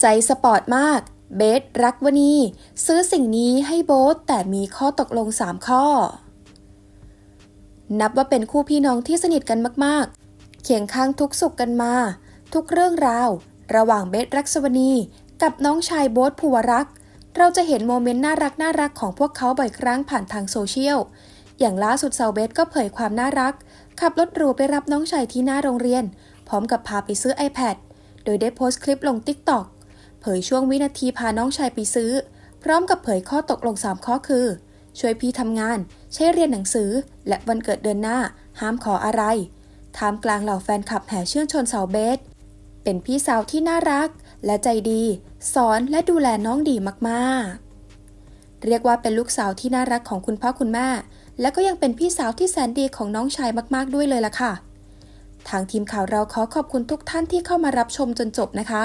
ใจสปอร์ตมาก เบสรักวนี ซื้อสิ่งนี้ให้โบ๊ทแต่มีข้อตกลง 3 ข้อ นับว่าเป็นคู่พี่น้องที่สนิทกันมากๆ เคียงข้างทุกสุขกันมา ทุกเรื่องราว ระหว่างเบสรักษวนีกับน้องชายโบ๊ทภูวรักษ์เราจะเห็นโมเมนต์น่ารักน่ารักของพวกเขาบ่อยครั้งผ่านทางโซเชียล อย่างล่าสุดเซาเบสก็เผยความน่ารัก ขับรถหรูไปรับน้องชายที่หน้าโรงเรียน พร้อมกับพาไปซื้อ iPad โดยได้โพสต์คลิปลง TikTok ผยช่วงวินาทีพาน้องชายไปซื้อ พร้อมกับเผยข้อตกลง 3 ข้อคือ ช่วยพี่ทำงาน ใช้เรียนหนังสือ และวันเกิดเดือนหน้า ห้ามขออะไรท่ามกลางเหล่าแฟนคลับแห่ชื่นชนสาวเบส เป็นพี่สาวที่น่ารัก และใจดี สอนและดูแลน้องดีมากๆ เรียกว่าเป็นลูกสาวที่น่ารักของคุณพ่อคุณแม่ และก็ยังเป็นพี่สาวที่แสนดีของน้องชายมากๆด้วยเลยล่ะค่ะ ทางทีมข่าวเราขอขอบคุณทุกท่านที่เข้ามารับชมจนจบนะคะ